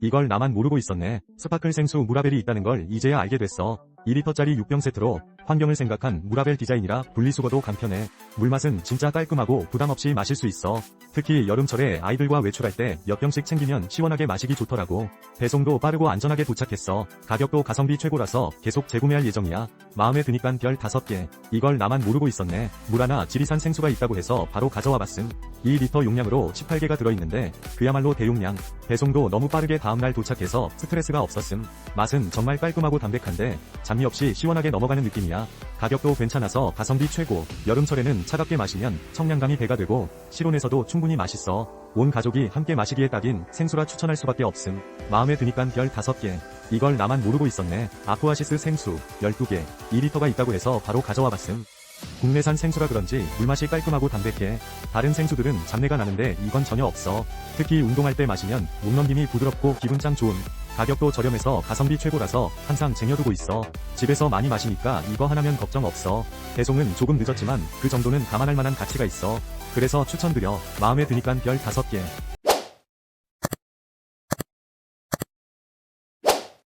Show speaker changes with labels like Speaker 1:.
Speaker 1: 이걸 나만 모르고 있었네. 스파클 생수 무라벨이 있다는 걸 이제야 알게 됐어. 2리터짜리 6병 세트로 환경을 생각한 무라벨 디자인이라 분리수거도 간편해. 물맛은 진짜 깔끔하고 부담 없이 마실 수 있어. 특히 여름철에 아이들과 외출할 때 몇 병씩 챙기면 시원하게 마시기 좋더라고. 배송도 빠르고 안전하게 도착했어. 가격도 가성비 최고라서 계속 재구매할 예정이야. 마음에 드니깐 별 5개. 이걸 나만 모르고 있었네. 물 하나 지리산 생수가 있다고 해서 바로 가져와 봤음. 2리터 용량으로 18개가 들어있는데 그야말로 대용량. 배송도 너무 빠르게 다음날 도착해서 스트레스가 없었음. 맛은 정말 깔끔하고 담백한데 잡미 없이 시원하게 넘어가는 느낌이야. 가격도 괜찮아서 가성비 최고. 여름철에는 차갑게 마시면 청량감이 배가 되고 실온에서도 충분히 맛있어. 온 가족이 함께 마시기에 딱인 생수라 추천할 수밖에 없음. 마음에 드니깐 별 5개. 이걸 나만 모르고 있었네. 아쿠아시스 생수 12개. 2리터가 있다고 해서 바로 가져와 봤음. 국내산 생수라 그런지 물맛이 깔끔하고 담백해. 다른 생수들은 잡내가 나는데 이건 전혀 없어. 특히 운동할 때 마시면 목 넘김이 부드럽고 기분 짱 좋은. 가격도 저렴해서 가성비 최고라서 항상 쟁여두고 있어. 집에서 많이 마시니까 이거 하나면 걱정 없어. 배송은 조금 늦었지만 그 정도는 감안할 만한 가치가 있어. 그래서 추천드려. 마음에 드니깐 별 5개.